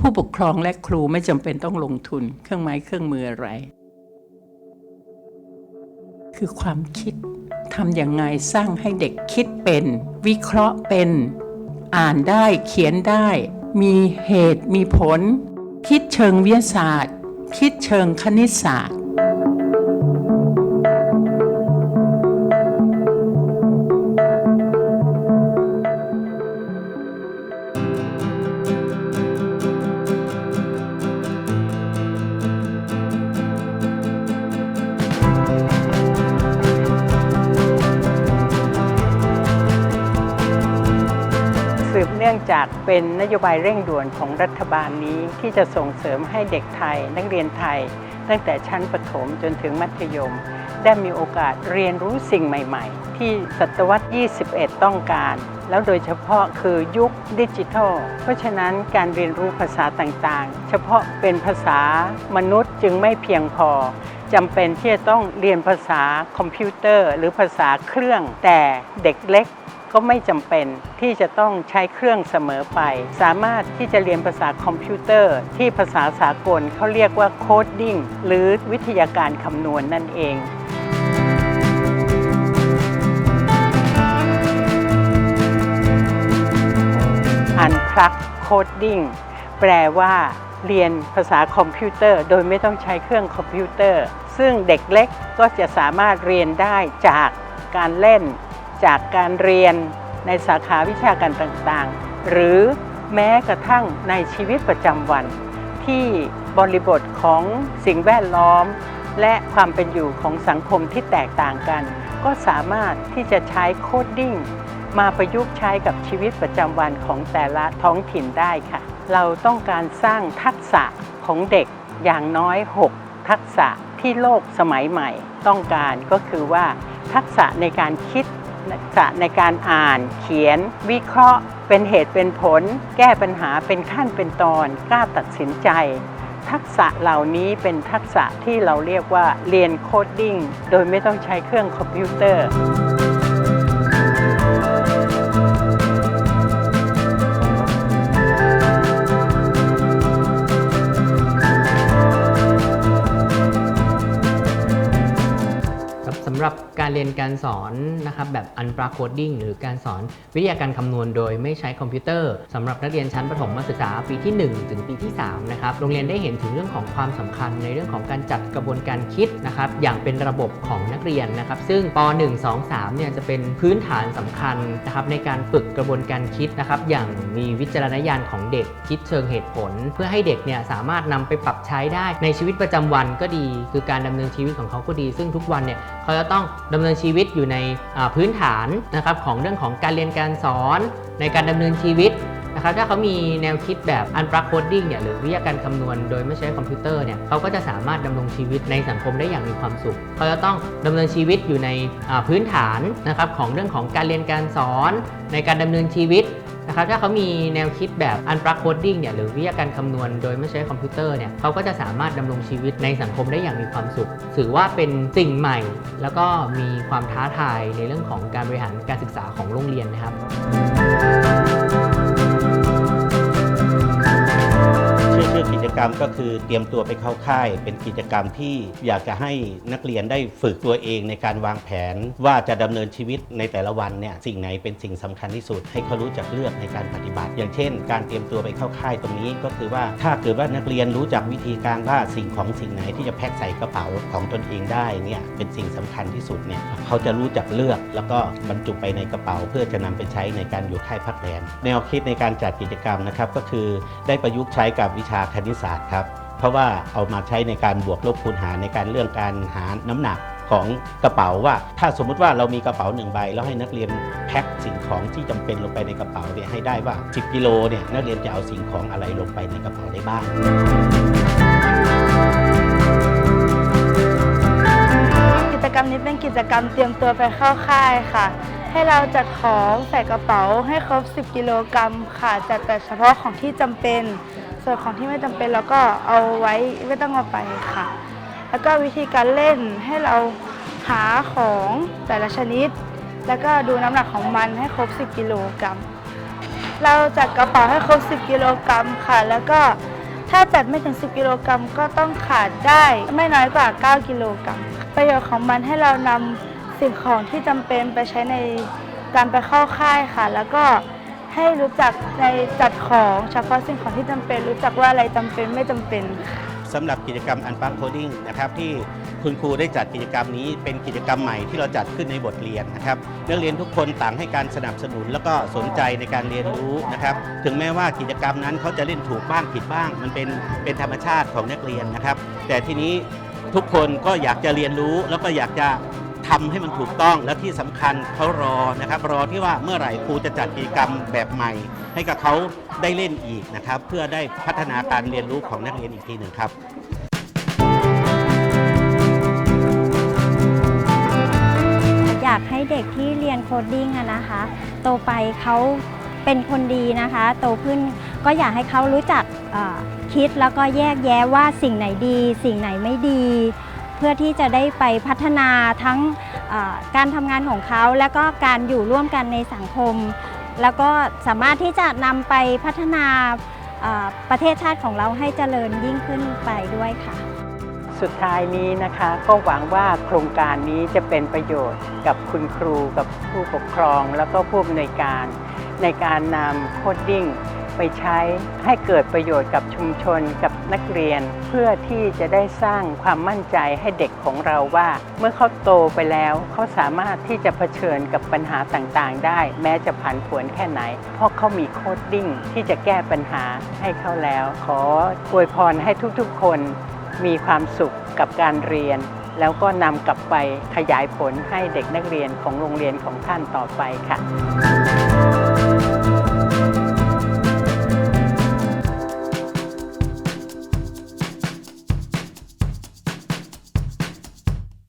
ผู้ปกครองและครูไม่จำเป็นต้องลงทุน เครื่องไม้เครื่องมืออะไร คือความคิดทำอย่างไงสร้างให้เด็กคิดเป็น วิเคราะห์เป็น อ่านได้เขียนได้ มีเหตุมีผล คิดเชิงวิทยาศาสตร์ คิดเชิงคณิตศาสตร์ องจากเป็นนโยบายเร่งด่วนของรัฐบาลนี้ที่จะส่งเสริมให้เด็กไทย นักเรียนไทย ตั้งแต่ชั้นประถมจนถึงมัธยม ได้มีโอกาสเรียนรู้สิ่งใหม่ๆ ที่ศตวรรษ 21 ต้องการ แล้วโดยเฉพาะคือยุคดิจิทัล เพราะฉะนั้นการเรียนรู้ภาษาต่างๆ เฉพาะเป็นภาษามนุษย์จึงไม่เพียงพอจำเป็นที่จะต้องเรียนภาษาคอมพิวเตอร์ หรือภาษาเครื่องแต่เด็กเล็ก ก็ไม่จำเป็นที่จะต้องใช้เครื่องเสมอไป สามารถที่จะเรียนภาษาคอมพิวเตอร์ ที่ภาษาสากลเขาเรียกว่าโคดดิ้งหรือวิทยาการคำนวณนั่นเองอันพลักโคดดิ้งแปลว่าเรียนภาษาคอมพิวเตอร์ โดยไม่ต้องใช้เครื่องคอมพิวเตอร์ ซึ่งเด็กเล็กก็จะสามารถเรียนได้จากการเล่น จากการเรียนในสาขาวิชาการต่างๆ หรือแม้กระทั่งในชีวิตประจำวัน ที่บริบทของสิ่งแวดล้อม และความเป็นอยู่ของสังคมที่แตกต่างกัน ก็สามารถที่จะใช้โคดดิ้งมาประยุกต์ใช้กับชีวิตประจำวันของแต่ละท้องถิ่นได้ค่ะ เราต้องการสร้างทักษะของเด็กอย่างน้อย 6 ทักษะที่โลกสมัยใหม่ ต้องการก็คือว่าทักษะในการคิด ษะในการอ่านเขียน วิเคราะห์ เป็นเหตุเป็นผล แก้ปัญหาเป็นขั้นเป็นตอนกล้าตัดสินใจ ทักษะเหล่านี้เป็นทักษะที่เราเรียกว่าเรียนโคดดิ้งโดยไม่ต้องใช้เครื่องคอมพิวเตอร์ เรียนการสอนนะครับแบบอันปราโคดดิ้งหรือการสอนวิทยาการคำนวณโดยไม่ใช้คอมพิวเตอร์สำหรับนักเรียนชั้นประถมศึกษาปีที่ 1 ถึงปีที่ 3 นะครับ โรงเรียนได้เห็นถึงเรื่องของความสำคัญในเรื่องของการจัดกระบวนการคิดนะครับอย่างเป็นระบบของนักเรียนนะครับ ซึ่งป .1 2 3 เนี่ยจะเป็นพื้นฐานสำคัญนะครับในการฝึกกระบวนการคิดนะครับอย่างมีวิจารณญาณของเด็กคิดเชิงเหตุผล เพื่อให้เด็กเนี่ยสามารถนำไปปรับใช้ได้ในชีวิตประจำวันก็ดี คือการดำเนินชีวิตของเขาก็ดี ซึ่งทุกวันเนี่ยเขาจะต้องดำเนินชีวิตอยู่ในพื้นฐานนะครับของเรื่องของการเรียนการสอนในการดำเนินชีวิตนะครับถ้าเขามีแนวคิดแบบอันปราโคดดิ้งเนี่ยหรือวิทยาการคำนวณโดยไม่ใช้คอมพิวเตอร์เนี่ยเขาก็จะสามารถดำรงชีวิตในสังคมได้อย่างมีความสุข เขาจะต้องดำเนินชีวิตอยู่ในพื้นฐานนะครับของเรื่องของการเรียนการสอนในการดำเนินชีวิต นะครับถ้าเขามีแนวคิดแบบอันปราโคดดิ้งเนี่ยหรือวิทยาการคำนวณโดยไม่ใช้คอมพิวเตอร์เนี่ยเขาก็จะสามารถดำรงชีวิตในสังคมได้อย่างมีความสุข ถือว่าเป็นสิ่งใหม่ แล้วก็มีความท้าทายในเรื่องของการบริหารการศึกษาของโรงเรียนนะครับ ชื่อชื่อกิจกรรมก็คือเตรียมตัวไปเข้าค่าย เป็นกิจกรรมที่อยากจะให้นักเรียนได้ฝึกตัวเองในการวางแผน ว่าจะดำเนินชีวิตในแต่ละวันเนี่ยสิ่งไหนเป็นสิ่งสำคัญที่สุด ให้เขารู้จักเลือกในการปฏิบัติ อย่างเช่น การเตรียมตัวไปเข้าค่ายตรงนี้ก็คือว่าถ้าเกิดว่านักเรียนรู้จักวิธีการว่าสิ่งของสิ่งไหนที่จะแพ็คใส่กระเป๋าของตนเองได้เนี่ยเป็นสิ่งสำคัญที่สุดเนี่ยเขาจะรู้จักเลือกแล้วก็บรรจุไปในกระเป๋า เพื่อจะนำไปใช้ในการอยู่ค่ายพักแรมแนวคิดในการจัดกิจกรรมนะครับก็คือได้ประยุกต์ใช้กับวิชาคณิตศาสตร์ครับ เพราะว่าเอามาใช้ในการบวกลบคูณหารในการเรื่องการหาน้ำหนักของกระเป๋าว่า ถ้าสมมุติว่าเรามีกระเป๋าหนึ่งใบ แล้วให้นักเรียนแพ็คสิ่งของที่จำเป็นลงไปในกระเป๋าเนี่ยให้ได้ว่า 10 กิโลเนี่ยนักเรียนจะเอาสิ่งของอะไรลงไปในกระเป๋าได้บ้างกิจกรรมนี้เป็นกิจกรรมเตรียมตัวไปเข้าค่ายค่ะ ให้เราจัดของใส่กระเป๋าให้ครบ 10 กิโลกรัมค่ะจัดแต่เฉพาะของที่จำเป็น ส่วนของที่ไม่จำเป็นเราก็เอาไว้ไม่ต้องเอาไปค่ะ แล้วก็วิธีการเล่นให้เราหาของแต่ละชนิด แล้วก็ดูน้ำหนักของมันให้ครบ 10 กิโลกรัม เราจัดกระเป๋าให้ครบ 10 กิโลกรัมค่ะ แล้วก็ถ้าจัดไม่ถึง 10 กิโลกรัมก็ต้องขาดได้ไม่น้อยกว่า 9 กิโลกรัม ประโยชน์ของมันให้เรานำสิ่งของที่จำเป็นไปใช้ในการไปเข้าค่ายค่ะ แล้วก็ ให้รู้จักในจัดของเฉพาะสิ่งของที่จำเป็น รู้จักว่าอะไรจำเป็นไม่จำเป็นค่ะสำหรับกิจกรรมอันปักโคดิ้งนะครับที่คุณครูได้จัดกิจกรรมนี้เป็นกิจกรรมใหม่ที่เราจัดขึ้นในบทเรียนนะครับนักเรียนทุกคนต่างให้การสนับสนุน แล้วก็สนใจในการเรียนรู้นะครับ ถึงแม้ว่ากิจกรรมนั้นเขาจะเล่นถูกบ้างผิดบ้าง มันเป็นเป็นธรรมชาติของนักเรียนนะครับ แต่ทีนี้ทุกคนก็อยากจะเรียนรู้แล้วก็อยากจะ ทำให้มันถูกต้องและที่สำคัญเขารอนะครับ รอที่ว่าเมื่อไหร่ครูจะจัดกิจกรรมแบบใหม่ ให้กับเขาได้เล่นอีกนะครับ เพื่อได้พัฒนาการเรียนรู้ของนักเรียนอีกทีหนึ่งครับอยากให้เด็กที่เรียนโคดดิ้งนะคะ โตไปเขาเป็นคนดีนะคะ โตขึ้นก็อยากให้เขารู้จักคิดแล้วก็แยกแยะว่าสิ่งไหนดี สิ่งไหนไม่ดี เพื่อที่จะได้ไปพัฒนาทั้งการทำงานของเขา แล้วก็การอยู่ร่วมกันในสังคม แล้วก็สามารถที่จะนำไปพัฒนาประเทศชาติของเราให้เจริญยิ่งขึ้นไปด้วยค่ะ สุดท้ายนี้นะคะก็หวังว่าโครงการนี้จะเป็นประโยชน์กับคุณครูกับผู้ปกครอง แล้วก็ผู้อำนวยการ ในการนำโคดดิ้ง ไปใช้ให้เกิดประโยชน์กับชุมชนกับนักเรียน เพื่อที่จะได้สร้างความมั่นใจให้เด็กของเราว่า เมื่อเขาโตไปแล้วเขาสามารถที่จะเผชิญกับปัญหาต่างๆ ได้ แม้จะผันผวนแค่ไหน เพราะเขามีโคดดิ้งที่จะแก้ปัญหาให้เขาแล้ว ขออวยพรให้ทุกๆ คนมีความสุขกับการเรียน แล้วก็นำกลับไปขยายผลให้เด็กนักเรียนของโรงเรียนของท่านต่อไปค่ะ